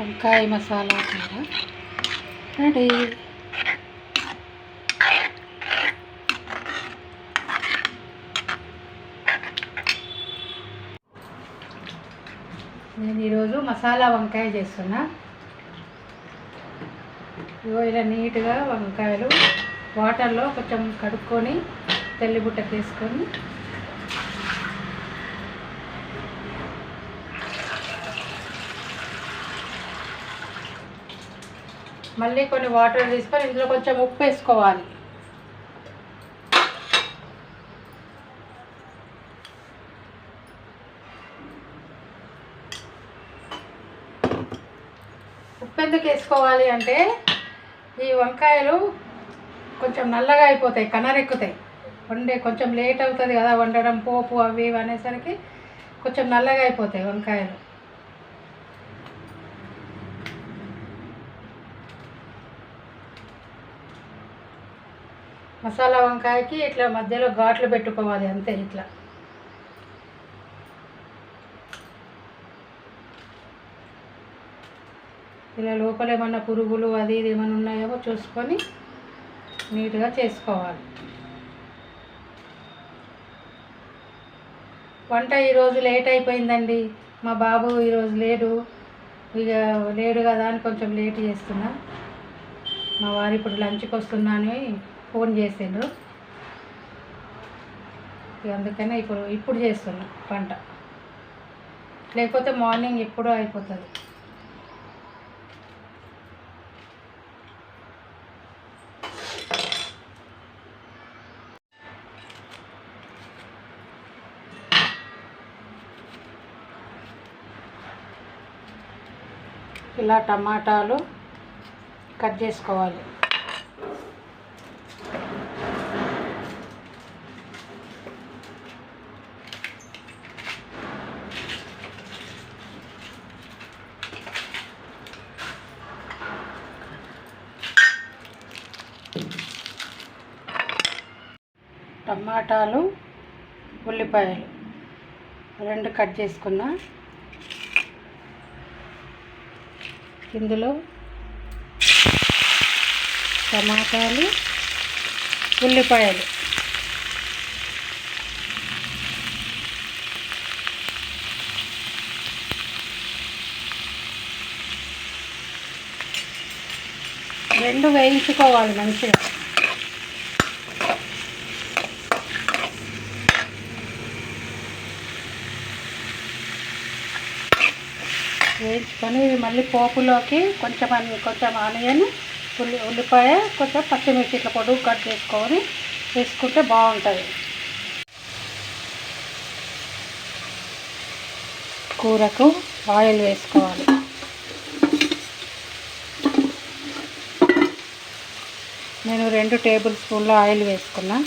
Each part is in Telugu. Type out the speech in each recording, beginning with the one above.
వంకాయ మసాలా కూర. రెడీ. నేను ఈరోజు మసాలా వంకాయ చేస్తున్నా. ఇగో ఇలా నీట్గా వంకాయలు వాటర్లో కొంచెం కడుక్కొని తెల్లిబుట్టకి మళ్ళీ కొన్ని వాటర్ తీసుకొని ఇందులో కొంచెం ఉప్పు వేసుకోవాలి. ఉప్పు ఎందుకు వేసుకోవాలి అంటే ఈ వంకాయలు కొంచెం నల్లగా అయిపోతాయి కనరెక్కుతాయి. వండే కొంచెం లేట్ అవుతుంది కదా వండడం పోపు అవి ఇవి అనేసరికి కొంచెం నల్లగా అయిపోతాయి వంకాయలు. మసాలా వంకాయకి ఇట్లా మధ్యలో ఘాట్లు పెట్టుకోవాలి అంతే ఇట్లా. ఇలా లోపల ఏమన్నా పురుగులు అది ఇది ఏమైనా ఉన్నాయేమో చూసుకొని నీట్గా చేసుకోవాలి. వంట ఈరోజు లేట్ అయిపోయిందండి. మా బాబు ఈరోజు లేడు. ఇక లేడు కదా అని కొంచెం లేట్ చేస్తున్నా. మా వారు ఇప్పుడు లంచ్కి వస్తున్నా అని ఫోన్ చేసిండ్రు. అందుకనే ఇప్పుడు ఇప్పుడు చేస్తున్నా పంట. లేకపోతే మార్నింగ్ ఎప్పుడో అయిపోతుంది. ఇలా టమాటాలు కట్ చేసుకోవాలి. టమాటాలు ఉల్లిపాయలు రెండు కట్ చేసుకున్నా. ఇందులో టమాటాలు ఉల్లిపాయలు. రెండు వేయించుకోవాలి మంచిగా. వేయించుకొని మళ్ళీ పోపులోకి కొంచెం కొంచెం ఆనియన్ ఉల్లి ఉల్లిపాయ కొంచెం పచ్చిమిర్చి ఇట్లా పొడుగు కట్ చేసుకొని వేసుకుంటే బాగుంటుంది. కూరకు ఆయిల్ వేసుకోవాలి. నేను రెండు టేబుల్ స్పూన్ల ఆయిల్ వేసుకున్నాను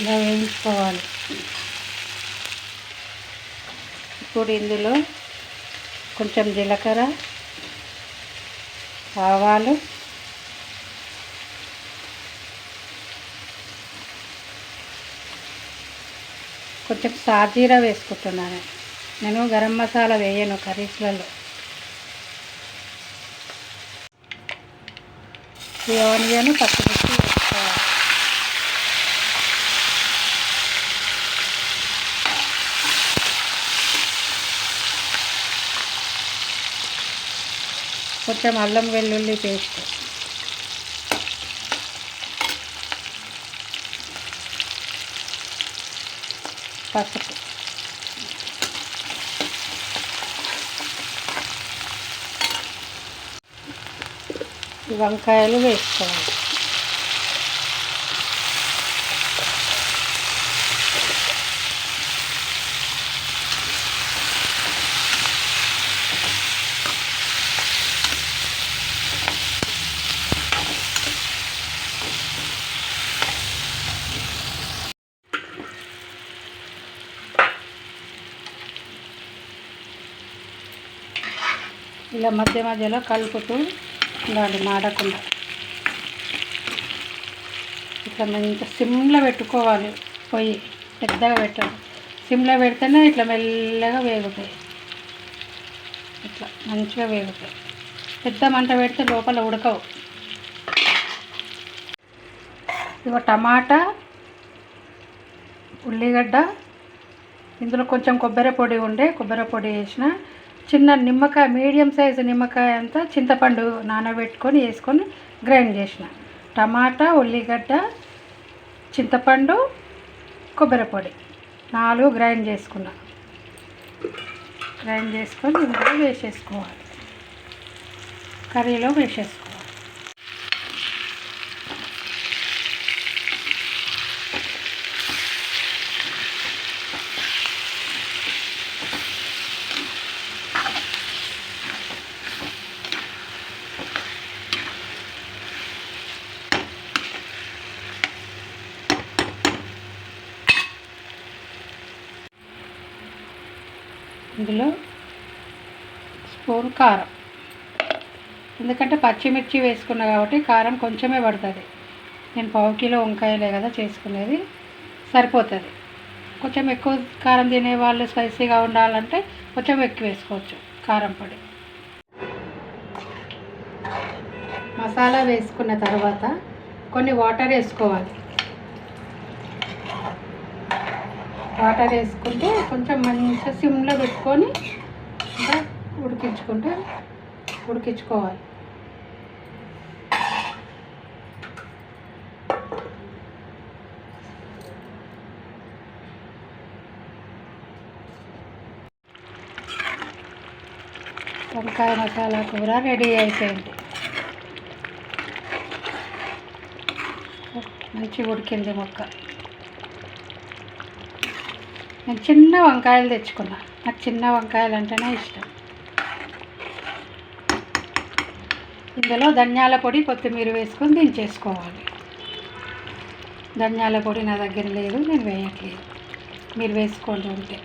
ఇలా వేయించుకోవాలి ఇప్పుడు ఇందులో కొంచెం జీలకర్ర ఆవాలు కొంచెం సాజీరా వేసుకుంటున్నాను. నేను గరం మసాలా వేయను కర్రీస్లలో. ఈ ఆనియన్ పచ్చిమిర్చి వేసుకోవాలి కొంచెం అల్లం వెల్లుల్లి పేస్ట్. పసుపు. వంకాయలు వేసుకోవాలి. ఇలా మధ్య మధ్యలో కలుపుతూ ఉండాలి మాడకుండా. ఇట్లా మంచి సిమ్లో పెట్టుకోవాలి పొయ్యి. పెద్దగా పెట్టాలి. సిమ్లో పెడితేనే ఇట్లా మెల్లగా వేగుతాయి. ఇట్లా మంచిగా వేగుతాయి. పెద్ద మంట పెడితే లోపల ఉడకవు. ఇదిగో టమాటా ఉల్లిగడ్డ ఇందులో కొంచెం కొబ్బరి పొడి ఉండే కొబ్బరి పొడి వేసిన చిన్న నిమ్మకాయ మీడియం సైజు నిమ్మకాయ అంతా చింతపండు నానబెట్టుకొని వేసుకొని గ్రైండ్ చేసిన. టమాటా ఉల్లిగడ్డ చింతపండు కొబ్బరి పొడి నాలుగు గ్రైండ్ చేసుకున్నా. గ్రైండ్ చేసుకొని ఇందులో వేసేసుకోవాలి. కర్రీలో వేసేసుకోవాలి. ఇందులో స్పూన్ కారం. ఎందుకంటే పచ్చిమిర్చి వేసుకున్నా కాబట్టి కారం కొంచెమే పడుతుంది. నేను పావు కిలో వంకాయలే కదా చేసుకునేది సరిపోతుంది. కొంచెం ఎక్కువ కారం తినే వాళ్ళు స్పైసీగా ఉండాలంటే కొంచెం ఎక్కువ వేసుకోవచ్చు కారం పొడి. మసాలా వేసుకున్న తర్వాత కొన్ని వాటర్ వేసుకోవాలి. వాటర్ వేసుకుంటే కొంచెం మంచిగా సిమ్లో పెట్టుకొని ఇంకా ఉడికించుకుంటే ఉడికించుకోవాలి. వంకాయ మసాలా కూర రెడీ అయిపోయింది. మంచి ఉడికింది మొక్క. నేను చిన్న వంకాయలు తెచ్చుకున్నా. నాకు చిన్న వంకాయలు అంటేనే ఇష్టం. ఇందులో ధనియాల పొడి కొత్తిమీర వేసుకొని దించేసుకోవాలి. ధనియాల పొడి నా దగ్గర లేదు నేను వేయట్లేదు. మీరు వేసుకోండి ఉంటే.